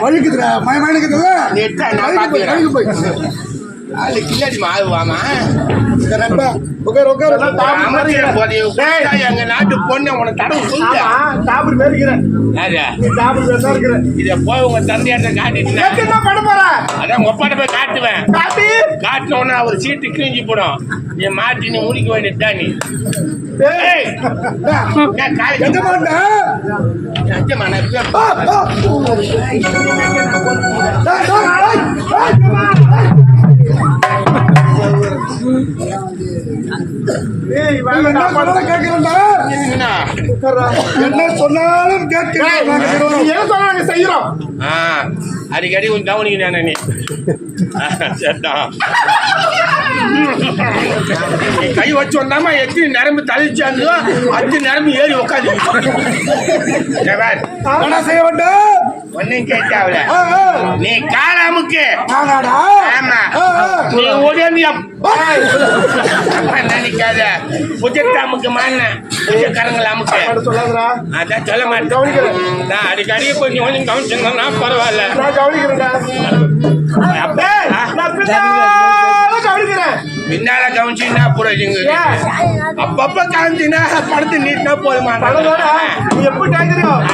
வழுக்குதுடா மயமானுக்குதுல நெட்டா நான் பாத்துக்கிறேன். போய். அது கில்லாடி உட்கார் உட்கார் எங்க நாட்டு பொண்ணு உனக்கு தடவை சொல்லுங்க சாப்பிடு பேர் இருக்கிறேன் பேர் தான் இருக்கிறேன். இத போய் உங்க தந்தையாட்ட காட்டிட்டு என்ன பண்ண உங்க ஒப்பாட்ட போய் காட்டுவேன். காட்டி. காட்டின உடனே அவர் சீட்டு கிழிஞ்சு போடும். நீ மாட்டி நீ முடிக்க வேண்டியதுதான் நீ. என்ன சொன்னாலும் நாங்க செய்யறோம். ஆ, அடிக்கடி கொஞ்சம் கவனிக்கிறேன் நீ. சரிதான். நீ கை வச்சு வந்தாமா எத்தனை நரம்பு தள்ளிச்சாந்தோ அஞ்சு நரம்பு ஏறி உட்காந்து செய்ய வேண்டும் ஒன்னும் கேட்டாவில. நீ காலாமுக்கு. ஆமா. நீ ஓடியாந்து நினைக்காத புஜத்தாமுக்கு மாறின புஜக்காரங்கள அமுக்கு. அதான் சொல்ல மாட்டேன். நான் அடிக்கடி கொஞ்சம் கொஞ்சம் கவனிச்சிருந்தா பரவாயில்ல. நான் கவனிக்கிறேன்டா. அப்ப- கவனிக்கிறேன். பின்னால கவனிச்சுன்னா புரிஞ்சுங்க? அப்பப்ப கவனிச்சுன்னா படுத்து நீட்டினா போதுமா? எப்படி கேட்கறியோ